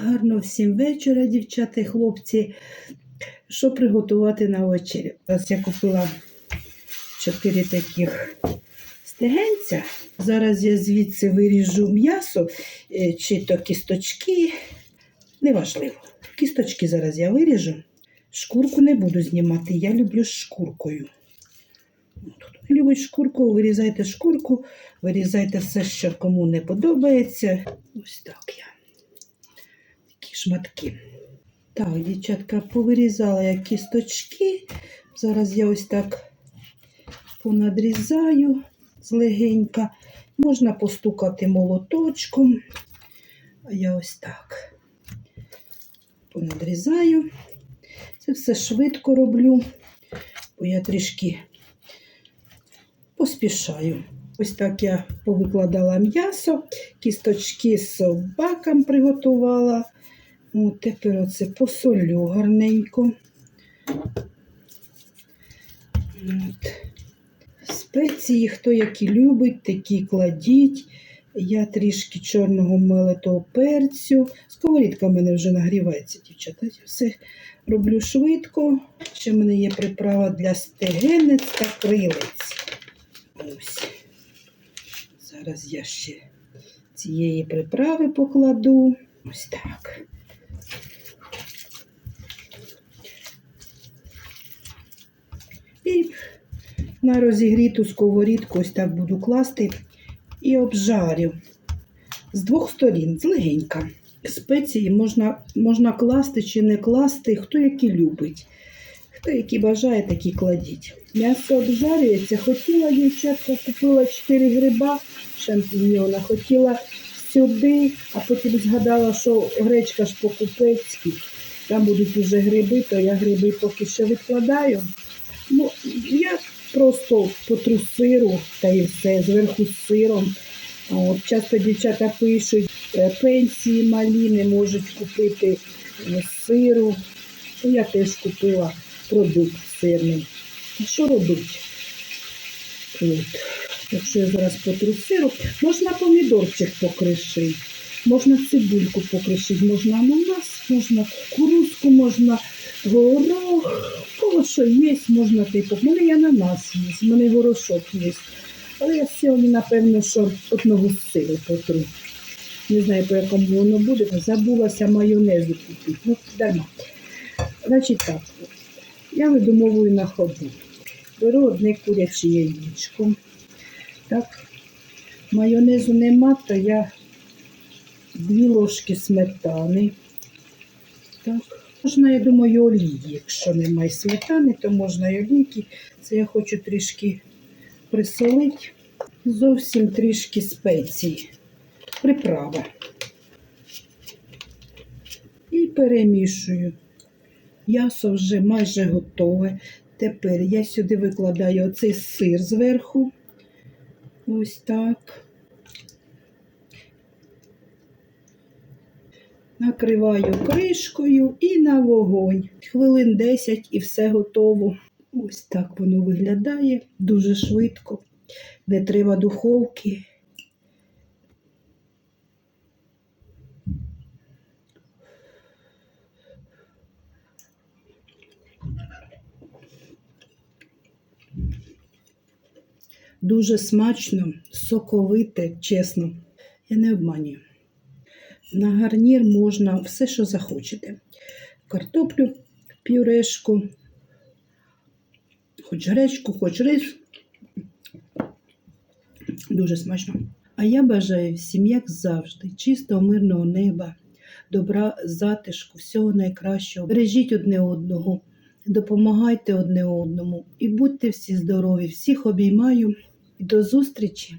Гарно всім вечора, дівчата і хлопці. Що приготувати на вечерю? Зараз я купила чотири таких стегенця. Зараз я звідси виріжу м'ясо, е, чи то кісточки. Неважливо. Кісточки зараз я виріжу. Шкурку не буду знімати, я люблю шкуркою. Хто не любить шкурку, вирізайте шкурку, вирізайте все, що кому не подобається. Ось так я. Шматки. Так, дівчатка, повирізала я кісточки. Зараз я ось так понадрізаю злегенька. Можна постукати молоточком. Я ось так понадрізаю. Це все швидко роблю, бо я трішки поспішаю. Ось так я повикладала м'ясо, кісточки з собакам приготувала. От тепер оце посолю гарненько. От. Спеції, хто які любить, такі кладіть. Я трішки чорного мелитого перцю. Сковорідка в мене вже нагрівається, дівчата. Я все роблю швидко. Ще в мене є приправа для стегенець та крилець. Ось. Зараз я ще цієї приправи покладу. Ось так. І на розігріту сковорідку ось так буду класти і обжарю з двох сторін, злегенька. Спеції можна, можна класти чи не класти, хто які любить. Хто які бажає, такі кладіть. М'ясо обжарюється. Хотіла дівчатка, купила 4 гриба шампіньйона, хотіла сюди, а потім згадала, що гречка ж по-купецьки. Там будуть уже гриби, то я гриби поки що відкладаю. Ну, я просто потру сиру та і все, зверху з сиром. От, часто дівчата пишуть, е, пенсії малі не можуть купити е, сиру. Я теж купила продукт сирний. Що робити? От. Якщо я зараз потру сиру, можна помідорчик покришити, можна цибульку покришити, можна ананас, можна кукурузку, можна горох, кого що є, можна типу. В мене і ананас є, в мене горошок є. Але я сьогодні, напевно, що одного сиру потру. Не знаю, по якому воно буде. Забулася майонезу купити. Ну, дарма. Значить так, я видумовую на ходу. Беру одне куряче яєчко. Так, майонезу нема, то я дві ложки сметани. Так. Можна, я думаю, олії. Якщо немає сметани, то можна і олійки. Це я хочу трішки присолити. Зовсім трішки спеції. Приправа. І перемішую. М'ясо вже майже готове. Тепер я сюди викладаю оцей сир зверху. Ось так. Накриваю кришкою і на вогонь. Хвилин 10 і все готово. Ось так воно виглядає дуже швидко. Не треба духовки. Дуже смачно, соковите, чесно. Я не обманюю. На гарнір можна все, що захочете. Картоплю, пюрешку, хоч гречку, хоч рис. Дуже смачно. А я бажаю всім, як завжди, чистого, мирного неба, добра, затишку, всього найкращого. Бережіть одне одного, допомагайте одне одному і будьте всі здорові. Всіх обіймаю і до зустрічі!